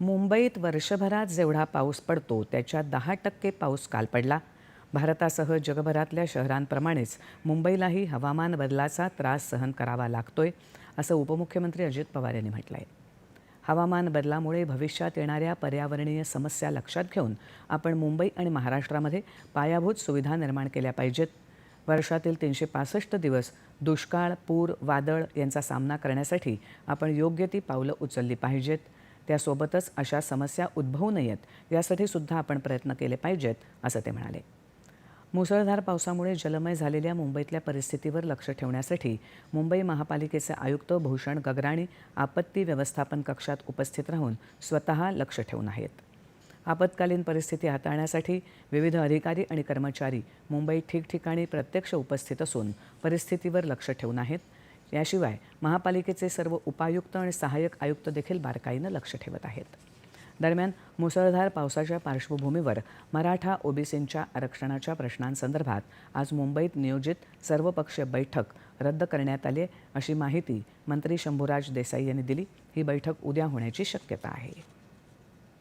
मुंबईत वर्षभरात जेवढा पाऊस पडतो त्याच्या दहा टक्के पाऊस काल पडला. भारतासह जगभरातल्या शहरांप्रमाणेच मुंबईलाही हवामान बदलाचा त्रास सहन करावा लागतोय असं उपमुख्यमंत्री अजित पवार यांनी म्हटलं आहे हवामान बदलामुळे भविष्यात येणाऱ्या पर्यावरणीय समस्या लक्षात घेऊन आपण मुंबई आणि महाराष्ट्रामध्ये पायाभूत सुविधा निर्माण केल्या पाहिजेत. वर्षातील तीनशे पासष्ट दिवस दुष्काळ पूर वादळ यांचा सामना करण्यासाठी आपण योग्य ती पावलं उचलली पाहिजेत. त्यासोबतच अशा समस्या उद्भवू नयेत यासाठी सुद्धा आपण प्रयत्न केले पाहिजेत असं ते म्हणाले. मुसळधार पावसामुळे जलमय झालेल्या मुंबईतल्या परिस्थितीवर लक्ष ठेवण्यासाठी मुंबई महापालिकेचे आयुक्त भूषण गगराणी आपत्ती व्यवस्थापन कक्षात उपस्थित राहून स्वतः लक्ष ठेवून आहेत. आपत्कालीन परिस्थिती हाताळण्यासाठी विविध अधिकारी आणि कर्मचारी मुंबईत ठिकठिकाणी प्रत्यक्ष उपस्थित असून परिस्थितीवर लक्ष ठेवून आहेत याशिवाय महापालिकेचे सर्व उपायुक्त आणि सहाय्यक आयुक्त देखील बारकाईनं लक्ष ठेवत आहेत. दरम्यान मुसळधार पावसाच्या पार्श्वभूमीवर मराठा ओबीसींच्या आरक्षणाच्या प्रश्नांसंदर्भात आज मुंबईत नियोजित सर्वपक्षीय बैठक रद्द करण्यात आली अशी माहिती मंत्री शंभूराज देसाई यांनी दिली. ही बैठक उद्या होण्याची शक्यता आहे.